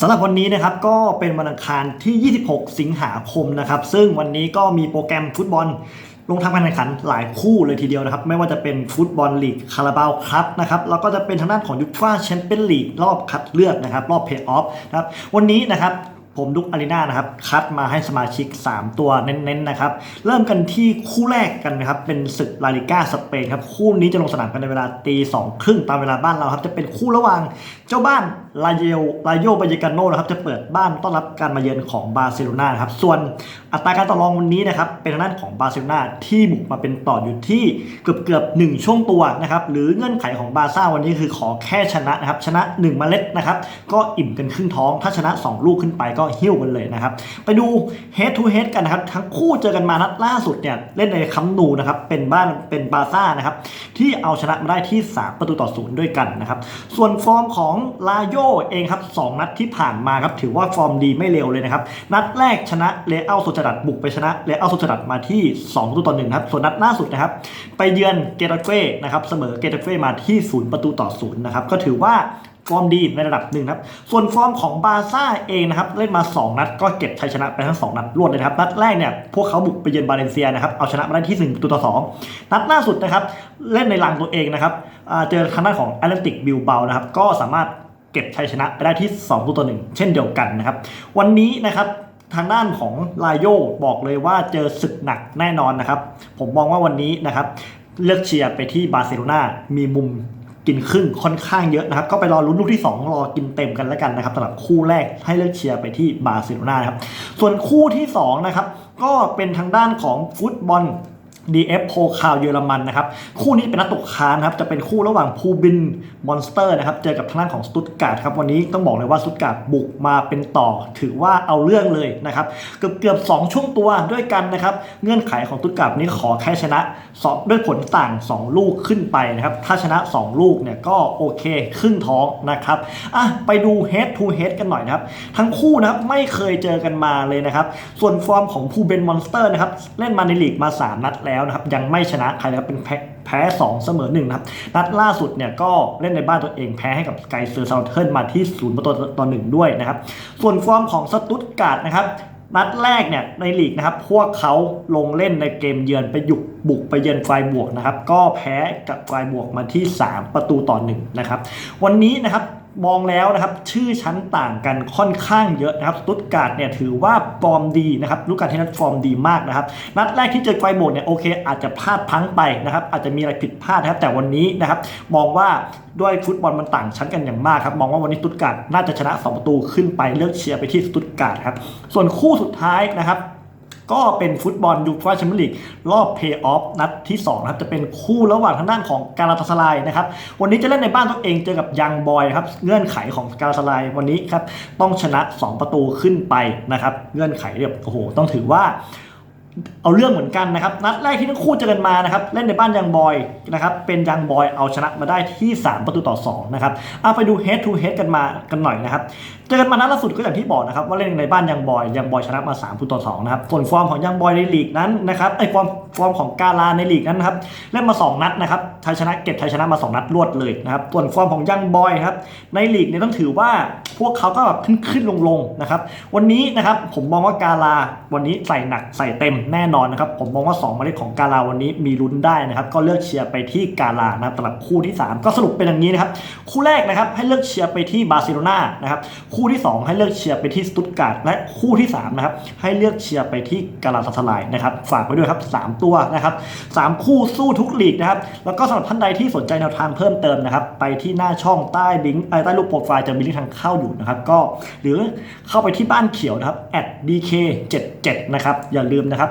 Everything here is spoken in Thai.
สำหรับวันนี้นะครับก็เป็นวันอังคารที่ 26 สิงหาคมนะครับ ซึ่งวันนี้ก็มีโปรแกรมฟุตบอลลงทำการแข่งขันหลายคู่เลยทีเดียวนะครับ ไม่ว่าจะเป็นฟุตบอลลีกคาราบาวครับนะครับแล้วก็จะเป็นทางด้านของยูฟ่าแชมเปี้ยนลีกรอบคัดเลือกนะครับ รอบเพย์ออฟนะครับวันนี้นะครับ ผมดุกอารีนานะครับ คัดมาให้สมาชิก 3 ตัวเน้นๆนะครับ เริ่มกันที่คู่แรกกันนะครับ เป็นศึกลาลิก้าสเปนครับ คู่นี้จะลงสนามกันในเวลาตีสองครึ่งตามเวลาบ้านเราครับ จะเป็นคู่ระหว่างเจ้าบ้านลาเยลลาโยบายกาโนนะครับ จะเปิดบ้านต้อนรับการมาเยือนของบาร์เซโลนาครับ ส่วนอัตราการต่อรองวันนี้นะครับ เป็นทางด้านของบาร์เซโลนาที่บุกมาเป็นต่ออยู่ที่เกือบเกือบหนึ่งช่วงตัวนะครับ หรือเงื่อนไขของบาร์ซ่าวันนี้คือขอแค่ชนะนะครับ ชนะ1เมล็ดนะครับ ก็อิ่มกันครึ่งท้อง ถ้าชนะ 2 ลูกขึ้นไปก็หิ้วกันเลยนะครับ ไปดู head to head กันนะครับ ทั้งคู่เจอกันมานัดล่าสุดเนี่ยเล่นในคัมนูนะครับเป็นบ้านเป็นบาซ่านะครับที่เอาชนะมาได้ที่ 3 ประตูต่อศูนย์ด้วยกันนะครับส่วนฟอร์มของลาโยเองครับสองนัดที่ผ่านมาครับถือว่าฟอร์มดีไม่เร็วเลยนะครับนัดแรกชนะเลอัลโซจดัดบุกไปชนะเลอัลโซจดัดมาที่2ประตูต่อหนึ่งครับส่วนนัดล่าสุดนะครับไปเยือนเกตาเฟ่นะครับเสมอเกตาเฟ่มาที่ 0 ประตูต่อศูนย์นะครับก็ถือว่า ฟอร์มดีในระดับหนึ่งครับ ส่วนฟอร์มของบาร์ซ่าเองนะครับเล่นมา 2 นัดก็เก็บชัยชนะไปทั้ง 2 นัดรวดเลยครับ นัดแรกเนี่ยพวกเขาบุกไปเยือนบาเลนเซียนะครับเอาชนะมาได้ที่1ประตูต่อ 2 นัดล่าสุดนะครับเล่นในรังตัวเองนะครับเจอทางด้านของแอตเลติกบิลเบานะครับก็สามารถเก็บชัยชนะไปได้ที่2ประตูต่อ 1 เช่นเดียวกันนะครับวันนี้นะครับทางด้านของลาโยบอกเลยว่าเจอศึกหนักแน่นอนนะครับ ผมมองว่าวันนี้นะครับเลือกเชียร์ไปที่บาร์เซโลนามีมุม กินครึ่งค่อนข้างเยอะนะครับ ก็ไปรอลุ้นลูกที่ 2 รอกินเต็มกันแล้วกันนะครับสำหรับคู่แรกให้เลือกเชียร์ไปที่บาร์เซโลนาครับส่วนคู่ที่2นะครับก็เป็นทางด้านของฟุตบอล DF โพคาวเยอรมันนะครับคู่นี้เป็นนัดตกค้านครับจะเป็นคู่ระหว่างพูบินมอนสเตอร์นะครับเจอกับทางด้านของสตุตการ์ดครับวันนี้ต้องบอกเลยว่าสตุตการ์ดบุกมาเป็นต่อ ถือว่าเอาเรื่องเลยนะครับเกือบเกือบสองช่วงตัวด้วยกันนะครับเงื่อนไขของสตุตการ์ดนี้ขอแค่ชนะสองด้วยผลต่าง 2 ลูกขึ้นไปนะครับถ้าชนะ 2 ลูกเนี่ยก็โอเคครึ่งท้องนะครับอะไปดู head to head กันหน่อยนะครับทั้งคู่นะครับไม่เคยเจอกันมาเลยนะครับส่วนฟอร์มของพูเบนมอนสเตอร์นะครับเล่นมาในลีกมา 3 นัดแลแล้วนะครับยังไม่ชนะใครนะครับเป็นแพ้แพ้2เสมอ1นะครับนัดล่าสุดเนี่ยก็เล่นในบ้านตัวเองแพ้ให้กับไกเซอร์ซาเทิร์นมาที่0ประตูต่อหนึ่งด้วยนะครับส่วนฟอร์มของสตุตการ์ดนะครับนัดแรกเนี่ยในลีกนะครับพวกเขาลงเล่นในเกมเยือนไปหยุกบุกไปเยือนไฟบวกนะครับก็แพ้กับไฟบวกมาที่ 3 ประตูต่อ1นะครับวันนี้นะครับ มองแล้วนะครับชื่อชั้นต่างกันค่อนข้างเยอะนะครับสตุตการ์ดเนี่ยถือว่าฟอร์มดีนะครับลูกการเทนนัดฟอร์มดีมากนะครับนัดแรกที่เจอไฟบวกเนี่ยโอเค อาจจะพลาดพังไปนะครับอาจจะมีอะไรผิดพลาดนะครับแต่วันนี้นะครับมองว่าด้วยฟุตบอลมันต่างชั้นกันอย่างมากครับมองว่าวันนี้สตุตการ์ดน่าจะชนะ 2 ประตูขึ้นไปเลือกเชียร์ไปที่สตุตการ์ดครับส่วนคู่สุดท้ายนะครับ ก็เป็นฟุตบอลยูฟ่าแชมเปี้ยนลีกรอบเพย์ออฟนัดที่2นะครับจะเป็นคู่ระหว่างทางด้านของการาตาสลายนะครับวันนี้จะเล่นในบ้านตัวเองเจอกับยังบอยครับเงื่อนไขของการาตาสลายวันนี้ครับต้องชนะ 2 ประตูขึ้นไปนะครับเงื่อนไขเนี่ยโอ้โหต้องถือว่า เอาเรื่องเหมือนกันนะครับนัดแรกที่ทั้งคู่เจอกันมานะครับเล่นในบ้านยังบอยนะครับเป็นยังบอยเอาชนะมาได้ที่ 3 ประตูต่อ2นะครับเอาไปดู head to head กันมากันหน่อยนะครับเจอกันมานัดล่าสุดก็อย่างที่บอกนะครับว่าเล่นในบ้านยังบอยยังบอยชนะมา3ประตูต่อ2นะครับส่วนฟอร์มของยังบอยในลีกนั้นนะครับไอฟอร์มฟอร์มของกาลาในลีกนั้นนะครับเล่นมา 2 นัดนะครับชัยชนะเก็บชัยชนะมา 2 นัดรวดเลยนะครับส่วนฟอร์มของยังบอยครับในลีกเนี่ยต้องถือว่าพวกเขาก็แบบขึ้นขึ้นลงลงนะครับวันนี้นะครับผมมองว่ากาลาวันนี้ใส่หนักใส่เต็มแน่นอนนะครับ ผมมองว่า2เมล็ดของกาลาวันนี้มีลุ้นได้นะครับ ก็เลือกเชียร์ไปที่กาลานะครับสำหรับคู่ที่ 3 ก็สรุปเป็นอย่างนี้นะครับ คู่แรกนะครับให้เลือกเชียร์ไปที่บาร์เซโลนานะครับ คู่ที่ 2 ให้เลือกเชียร์ไปที่สตุตการ์ดและคู่ที่3นะครับให้เลือกเชียร์ไปที่กาลาตาสลายนะครับ ฝากไว้ด้วยครับสามตัวนะครับสามคู่สู้ทุกลีกนะครับ แล้วก็สำหรับท่านใดที่สนใจแนวทางเพิ่มเติมนะครับ ไปที่หน้าช่องใต้ลิงก์ใต้รูปโปรไฟล์จะมีลิงก์ทางเข้าอยู่นะครับ ก็หรือเข้าไปที่บ้านเขียวนะครับ @dk77 นะครับ อย่าลืมนะครับ